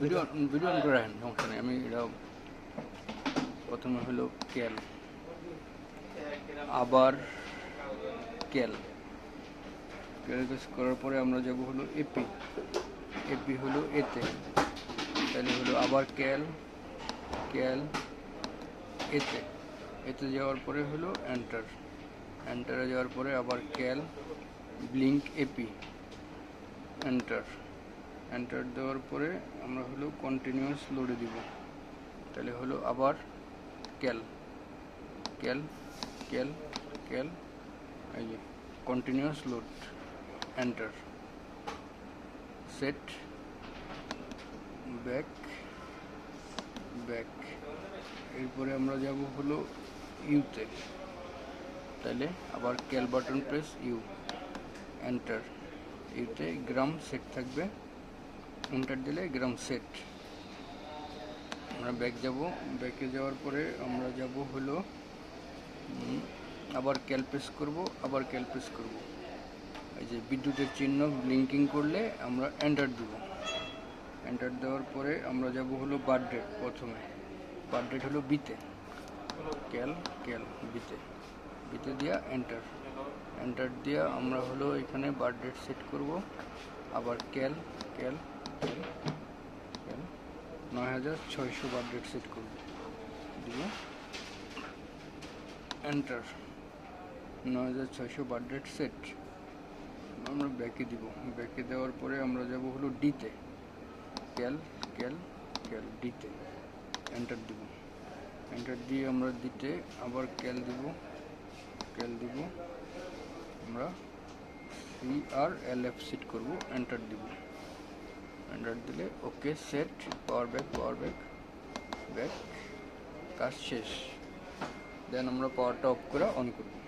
Video video on করে রাখেন সমস্যা নেই। আমি এটা প্রথমে হলো কেল। আবার কেল। কেল করার পরে আমরা যাব হলো এপি এপি হলো এতে। তাহলে হলো আবার ক্যাল ক্যাল এতে। এতে যাওয়ার পরে হলো এন্টার। এন্টারে যাওয়ার পরে আবার ক্যাল ব্লিঙ্ক এপি এন্টার। এন্টার দেওয়ার পরে আমরা হলো কন্টিনিউয়াস লোডে দিব। তাহলে হলো আবার ক্যাল ক্যাল ক্যাল ক্যাল এই যে continuous load enter set back back এরপরে আমরা যাব হলো ইউতে তাহলে আবার cal button press U enter ইউতে gram set থাকবে। এন্টার দিলে গ্রাম সেট আমরা ব্যাক যাব। ব্যাকে যাওয়ার পরে আমরা যাব হলো আবার ক্যাল প্রেস করব, আবার ক্যাল প্রেস করব। এই যে বিদ্যুতের চিহ্ন ব্লিঙ্কিং করলে আমরা এন্টার দিব। এন্টার দেওয়ার পরে আমরা যাব হলো বার্থডে প্রথমে। বার্থডে হলো বিতে। ক্যাল ক্যাল বিতে। বিতে দিয়া এন্টার এন্টার দিয়া আমরা হলো এখানে বার্থডে সেট করব। আবার ক্যাল ক্যাল নয় হাজার ছয়শো বার্থডে সেট করব এন্টার নয় হাজার ছয়শো বার্থডে সেট আমরা ব্যাকে দিব। ব্যাকে দেওয়ার পরে আমরা যাব হলো ডিতে ক্যাল ক্যাল ক্যাল ডিতে এন্টার দিব। এন্টার দিয়ে আমরা দিতে আবার ক্যাল দিব। ক্যাল দিব। আমরা C R L F set করব। এন্টার দিব। এন্টার দিলে okay set power back power back back কাজ শেষ। দেন আমরা পাওয়ারটা অফ করে অন করব।